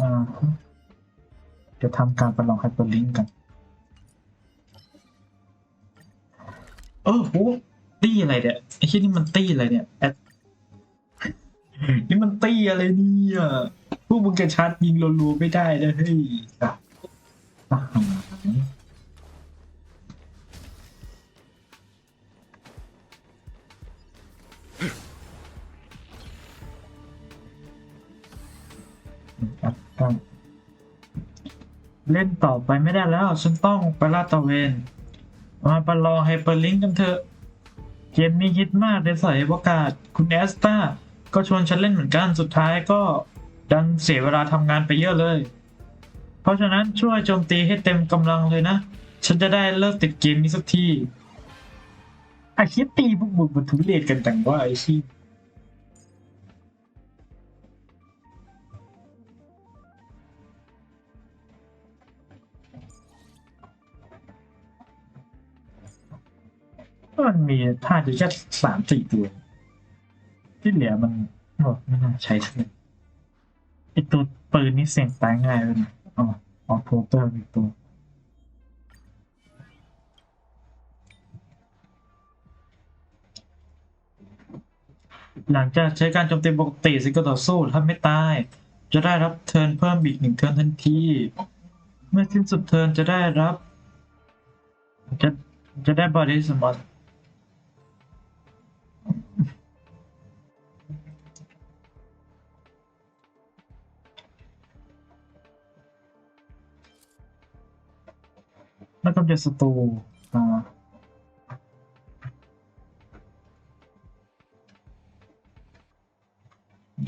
อ่าฮะเดี๋ยวทำการประลองไฮเปอร์ลิงก์กัน เออโหตี้อะไรเนี่ยไอ้ที่นี่มันตี้อะไรเนี่ยแอดนี่มันตี้อะไรเนี่ยพวกมึงกระชัดยิงรัวๆไม่ได้นะเฮ้ยอะ เล่นต่อไปไม่ได้แล้ว ฉันต้องไปลาดตระเวน มาประลองไฮเปอร์ลิงก์กันเถอะ เกมนี้ฮิตมากในสายอวกาศ คุณแอสตาก็ชวนฉันเล่นเหมือนกัน สุดท้ายก็ดันเสียเวลาทำงานไปเยอะเลย เพราะฉะนั้นช่วยโจมตีให้เต็มกำลังเลยนะ ฉันจะได้เลิกติดเกมนี้สักทีไอาคิดตีพวกมึงมันทุเรศกันจังว่าไอ้ชีพ มันมีท่าอยู่แค่สามสี่ตัว ที่เหลือมันโอ้ไม่น่าใช้ทั้งนั้นไอตัวปืนนี่เสี่ยงตายง่ายเลยนะอ๋อออโพเตอร์อีกตัวหลังจากใช้การโจมตีปกติสิก็ต่อสู้ถ้าไม่ตาย จะได้รับเทิร์นเพิ่มอีกหนึ่งเทิร์นทันที เมื่อสิ้นสุดเทิร์นจะได้รับ จะจะได้บอดี้สมอต แล้วก็จะสตูอ่า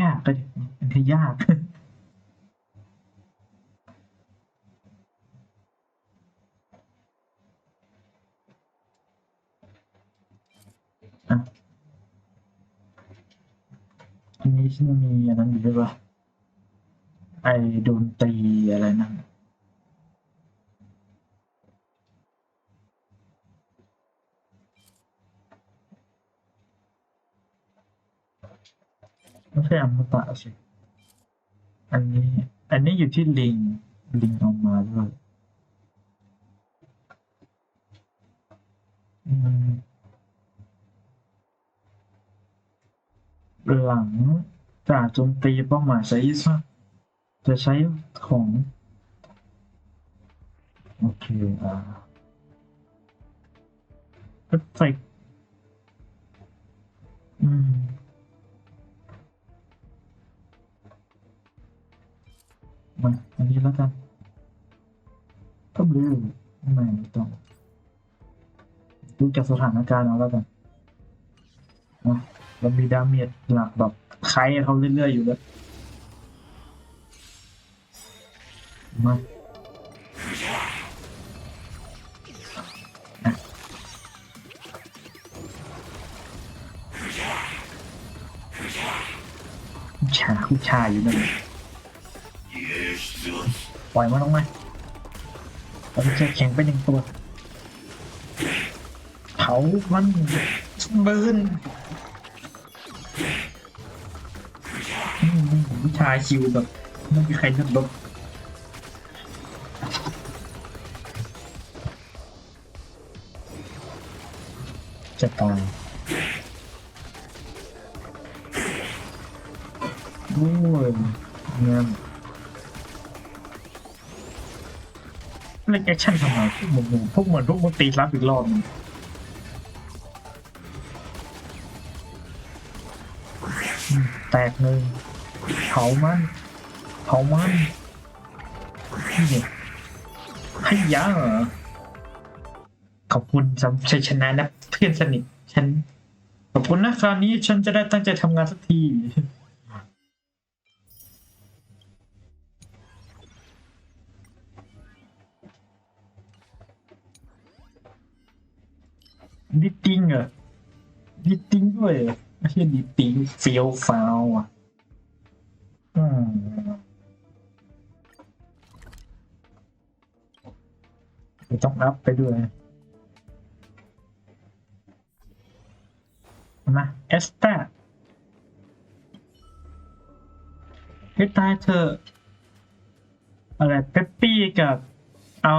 ยากก็ดิอันที่ยากอะอันนี้ฉันมีอันนั้นอยู่ด้วยปะไอโดนตีอะไรนั่นไม่ใช่อมตะสิอันนี้ อันนี้อยู่ที่ลิง ลิงเอามาด้วยหลังจากโจมตีเป้าหมายใช้ซะจะใช้ของ โอเค อ่าเอฟเฟกต์อืม มาอันนี้แล้วกันก็บลูไม่ต้องดูจากสถานการณ์เอาแล้วกันเรามีดาเมจหลักแบบไคเขาเรื่อยๆอยู่แล้วมาผู้ชาผู้ชายอยู่นั่น ล่อยมันลงมาเราจะแข่งไปหนึ่งตัวเผามันเบิร์นอืมผู้ชาคิวแบบไม่มีใครนึกลบจะตายโอ้ยเงี้ย เล่นแอคชั่นทำไมพวกมึงพวกเหมือนพวกมึงตีรับอีกรอบนึงแตกหนึ่งเผามันเผามันนี่ให้ยาเหรอขอบคุณสำหรับชัยชนะนะเพื่อนสนิทฉันขอบคุณนะคราวนี้ฉันจะได้ตั้งใจทำงานสักที ดิตติ้งเหรอดิตติ้งด้วยไม่ใช่ดิตติ้งเฟียวฟาวอะอืมต้องอัพไปด้วยมาเอสตาให้ตายเธออะไรเปปปี้กับเอา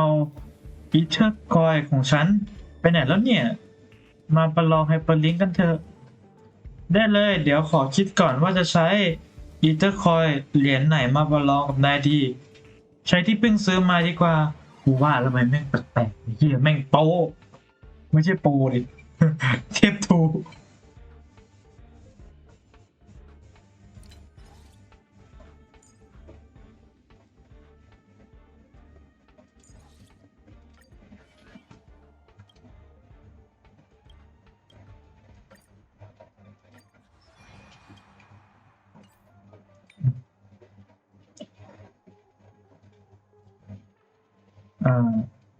อีเทอร์คอยของฉัน ไปไหนแล้วเนี่ย มาประลองไฮเปอร์ลิงก์กันเถอะ ได้เลย เดี๋ยวขอคิดก่อนว่าจะใช้อีเทอร์คอยเหรียญไหนมาประลองกับนายดี ใช้ที่เพิ่งซื้อมาดีกว่ากูว่าแล้วทำไมแม่งแปลกๆเฮียแม่งโปไม่ใช่โปดิเทปทู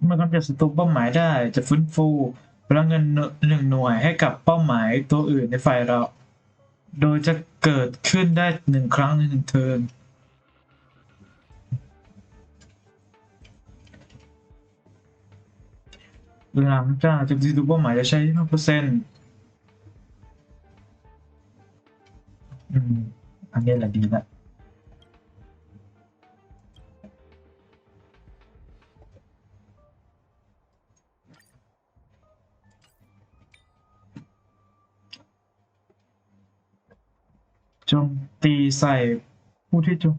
เมื่อกำจัดศัตรูเป้าหมายได้จะฟื้นฟูพลังเงินหนึ่งหน่วยให้กับเป้าหมายตัวอื่นในฝ่ายเรา โดยจะเกิดขึ้นได้หนึ่งครั้งในหนึ่งเทิร์นหลังจากจะศัตรูเป้าหมายจะใช้ห้าเปอร์เซ็นต์อันนี้แหละดีละ จมตีใส่ผู้ที่จม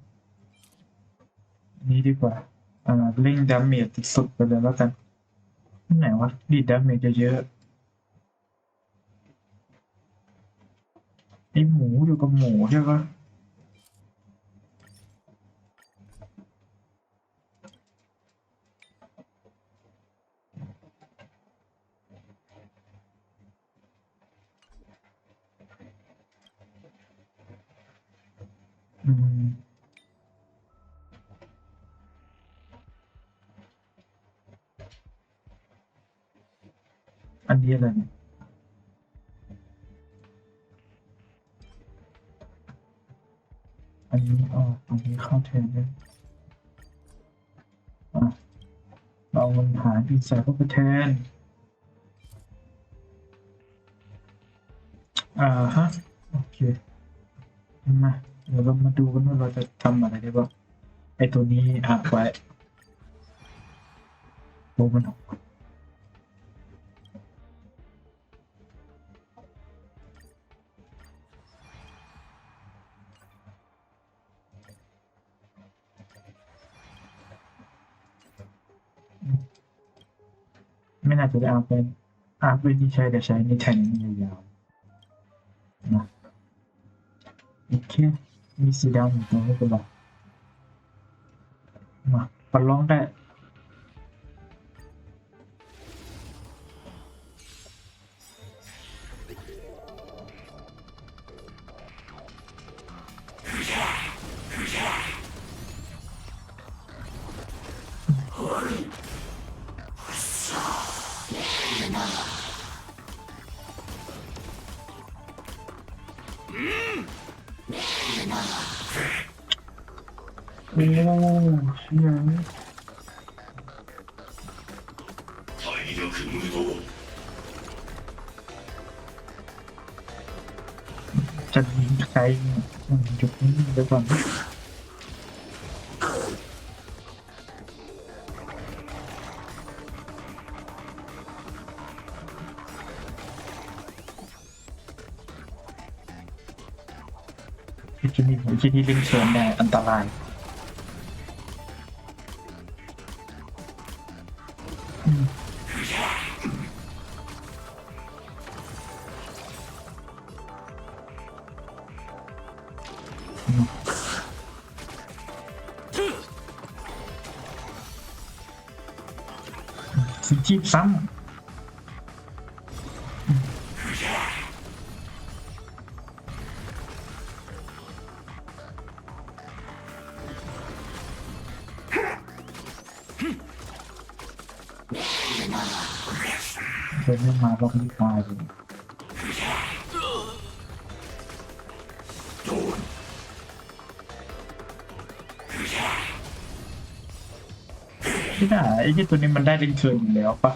นี้ดีกว่า อ่าเร่งดาเมจสุดๆไปเลยแล้วกันไหนวะดีดดาเมจเยอะๆไอหมูอยู่กับหมูใช่ปะ อันนี้อะไรเนี่ยอันนี้ออกอันนี้เข้าแทนด้อะเราลงหาดีไซน์เข้าไปแทน อ่าฮะ โอเค มา เดี๋ยวเรามาดูกันว่าเราจะทำอะไรได้บ้างไอตัวนี้อักไว้โบมันออกไม่น่าจะได้อาเป็นอาเป็นที่ใช้แต่ใช้ในแทนนี้ยาวๆนะโอเค มีสีดำอยู่ตรงนี้เป็นไรมาประลองได้ อ้เชี่ย 体力无道 จะยิงใครเนี่ยอืมจุดนี้เดี๋ยวก่อนที่นี่ผมที่นี่ลิงเชิญได้อันตราย สิจีบซ้ำเดินมาลองดีตายเลย ไม่ได้ไอ้ที่ตัวนี้มันได้ลิงเชิญอยู่แล้วปะ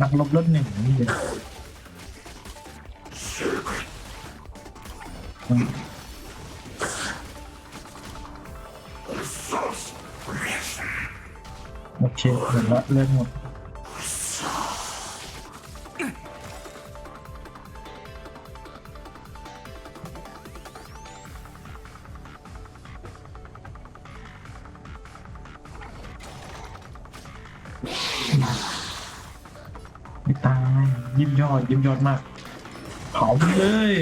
นักรบรถหนึ่งนี่เลยโอเคหมดละเล่นหมด ไม่ตายยิ้มยอดยิ้มยอดมากเผาไปเลย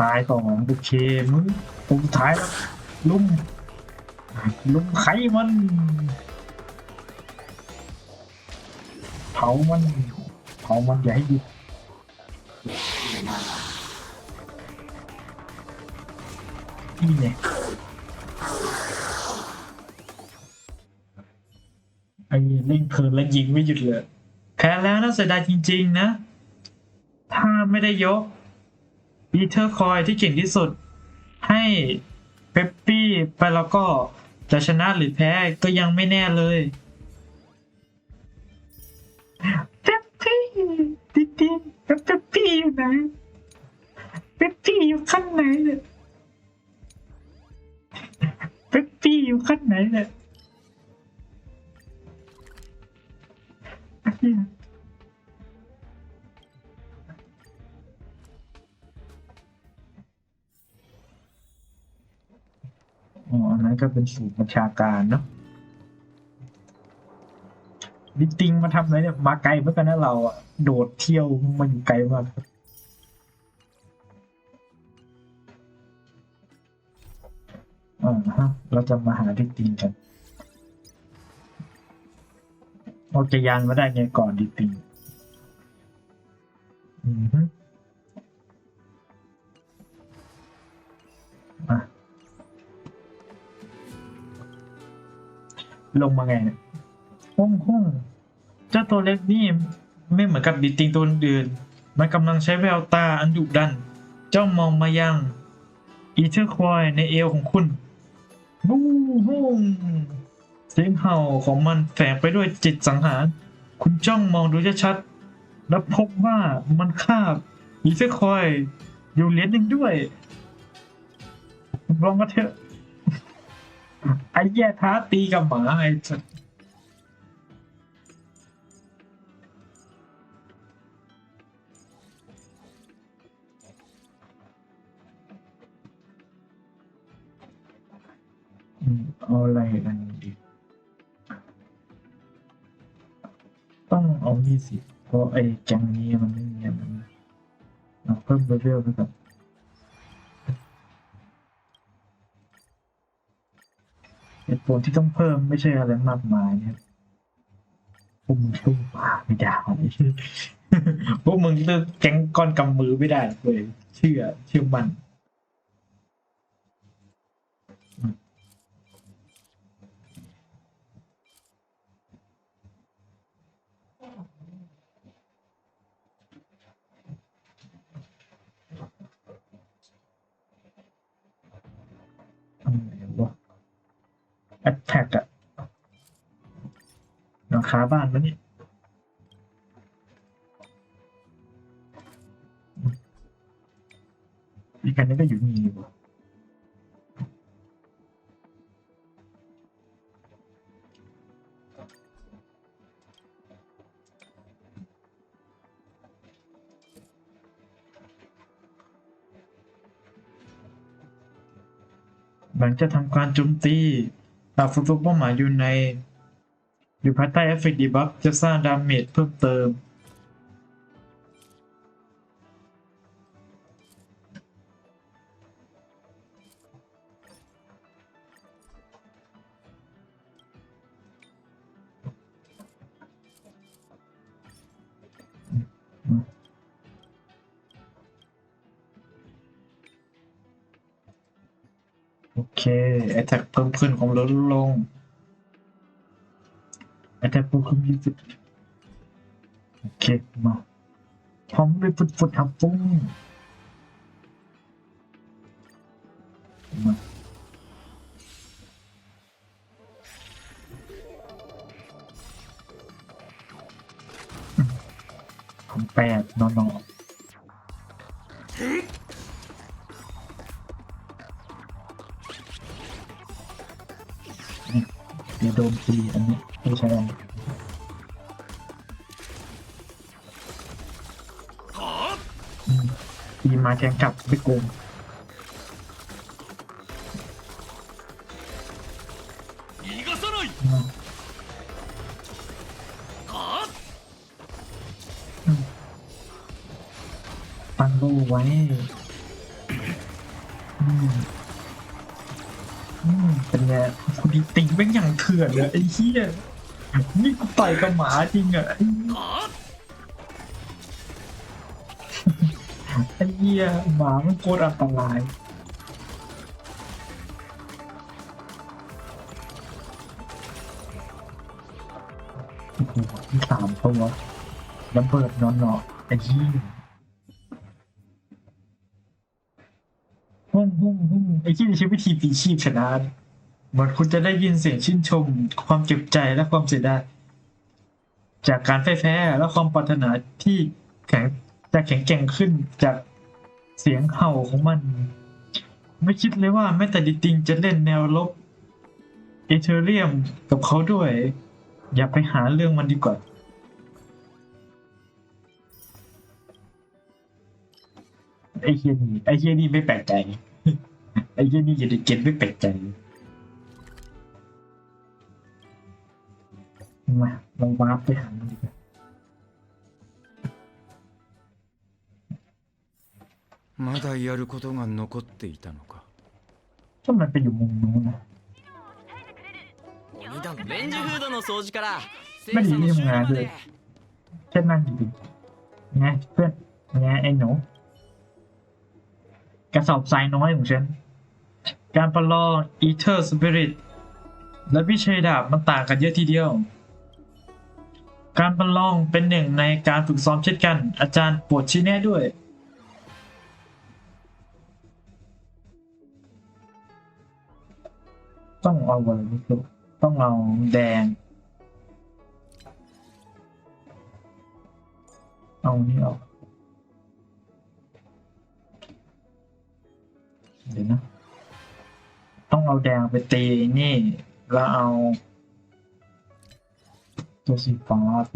ตายสองโอเคมึงผมสุดท้ายแล้วลุ่มลุ่มไขมันเผามันเผามันอย่าให้หยุดนี่เนี่ย ไอ้เล่งเพลินและยิงไม่หยุดเลยแพ้แล้วน่าเสียดายจริง ๆ นะ ถ้าไม่ได้ยกปีเทอร์คอยที่เก่งที่สุด ให้เปปปี้ไปแล้วก็จะชนะหรือแพ้ก็ยังไม่แน่เลยเปปปี้ดิดิเปปปี้อยู่ไหนเปปปี้อยู่ขั้นไหนเนี่ยเปปปี้อยู่ขั้นไหนเนี่ย อ๋ออันนั้นก็เป็นสูตรบัญชาการเนาะดิติงมาทำอะไรเนี่ยมาไกลเหมือนกันนะเราอะโดดเที่ยวมาอยู่ไกลมากอ่าฮะเราจะมาหาดิติงกัน เราจะยานมาได้ไงก่อนดิติงอืมฮึลงมาไงเนี่ยห้องห้องเจ้าตัวเล็กนี่ไม่เหมือนกับดิติงตัวอื่น มันกำลังใช้แววตาอันดุดัน เจ้องมองมายัง อีเทอร์ควอยในเอวของคุณบูฮูง สียงเห่าของมันแฝงไปด้วยจิตสังหาร คุณจ้องมองดูชัดๆแล้วพบว่ามันคาบอีเทอร์คอยอยู่เหรียญหนึ่งด้วยลองมาเถอะไอ้แย่ท้าตีกับหมาไอ้สัสอืมเอาอะไรกัน ต้องเอานี่สิเพราะไอ้แกงนี้มันไม่มีอะไรนะเอาเพิ่มเลเวลไปก่อนเหตุผลที่ต้องเพิ่มไม่ใช่อะไรมากมายเนะครับพวกมึงสู้ป่าไม่ได้พวกมึงเลือกแก๊งก้อนกำมือไม่ได้เลยเชื่อเชื่อมัน อะไรวะ แอตแทกอะหลังคาบ้านมันนี่อีกอันนี้ก็อยู่นี่อยู่หลังจากทำการโจมตี หากศัตรูเป้าหมายอยู่ใน อยู่ภายใต้เอฟเฟกต์ดีบัฟจะสร้างดาเมจเพิ่มเติม เคแอตแทกเพิ่มขึ้นของลดลงแอตแทกเพิ่มขึ้นยี่สิบโอเคมาพร้อมไปฝุดฟุดทับฟุ้งมาของแปดนอนนอน เดี๋ยวโดนตีอันนี้ไม่ใช่อันนี้はあอืมตีมาแข่งกลับไปโกงื่อนเลยไอ้เหี้ยนี่กูต่อยกับหมาจริงอะไอ้เหี้ยหมามันโคตรอันตรายโอ้โหมีสามตัวระเบิดนอนเนาะไอ้เหี้ยหุ่งหุ่งหุ่งไอ้ที่ใช้วิธีปีชีพชนะ เหมือนคุณจะได้ยินเสียงชื่นชม ความเจ็บใจและความเสียดายจากการแพ้และความปรารถนาที่แข็งจะแข็งแกร่งขึ้นจากเสียงเห่าของมัน ไม่คิดเลยว่าแม้แต่ดิติงจะเล่นแนวลบเอเธอเรียมกับเขาด้วย อย่าไปหาเรื่องมันดีกว่าไอ้เฮียนี่ไอ้เฮียนี่ไม่แปลกใจไอ้เฮียนี่อย่าได้เก็ตไม่แปลกใจ มาเราวาร์ปไปหามันดีกว่า まだやることが残っていたのか ถ้ามันไปอยู่มุมนู้นนะ 鬼だのレンジフードの掃除から生何産の終了ま何で แค่นั่งดีๆไงเพื่อนไงไอ้หนูกระสอบทรายน้อยของฉัน การประลอง Ether Spirit และวิชัยดาบมันต่างกันเยอะทีเดียว การประลองเป็นหนึ่งในการฝึกซ้อมเช่นกัน อาจารย์โปรดชี้แนะด้วยต้องเอาอะไรไม่รู้ต้องเอาแดง เอานี่ออกเดี๋ยวนะ ต้องเอาแดงไปตีนี่ แล้วเอา ตัวสีฟ้าไ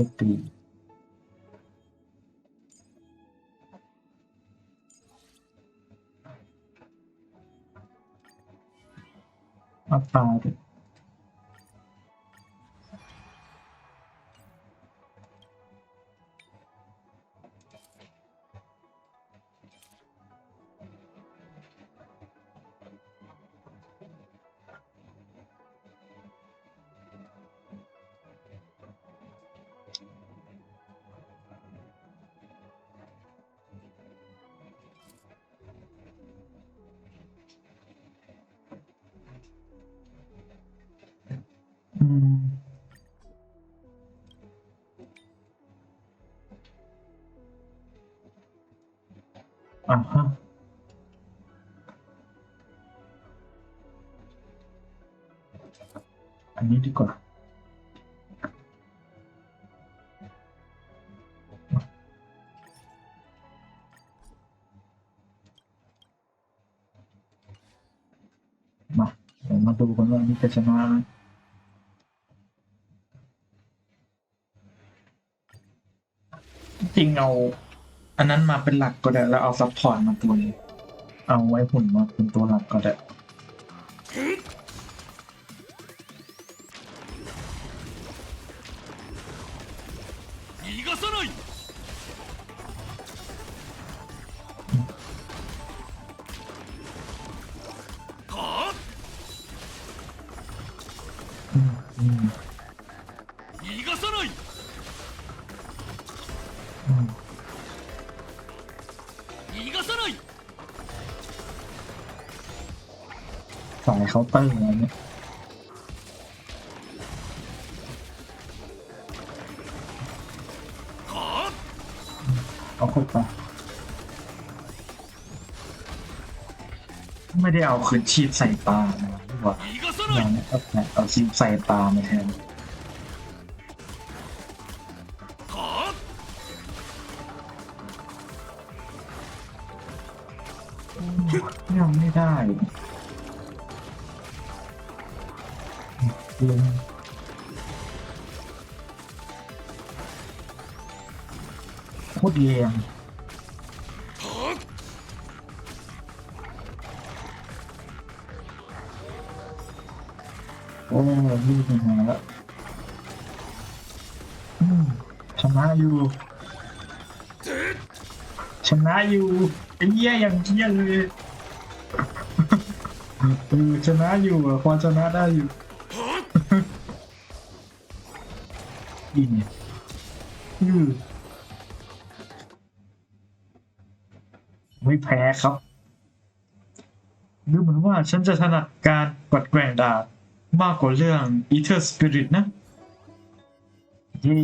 อ่าฮะอันนี้ดีกว่ อันนี้จะชนะไหมจริงเอาอันนั้นมาเป็นหลักก็ได้แล้วเอาซัพพอร์ตมาตัวนี้เอาไว้หุ่นมาเป็นตัวหลักก็ได้ เคาน์เตอร์อะไรเนี่ยเอาเข้าไปไม่ได้เอาคืนชีพใส่ตาเลยวะอย่างนี้ก็แปลเอาชีพใส่ตามาแทน ตรแรงโอ้ยืดมาแล้วอืมชนะอยู่ชนะอยู่ไอ้เหี้ยอย่างเหี้ยเลยเออชนะอยู่อะพอชนะได้อยู่ดีเนี่ยอือไม่ แพ้ครับดูเหมือนว่าฉันจะถนัดการกดแกว่งดาบมากกว่าเรื่อง Ether Spirit นะ เย้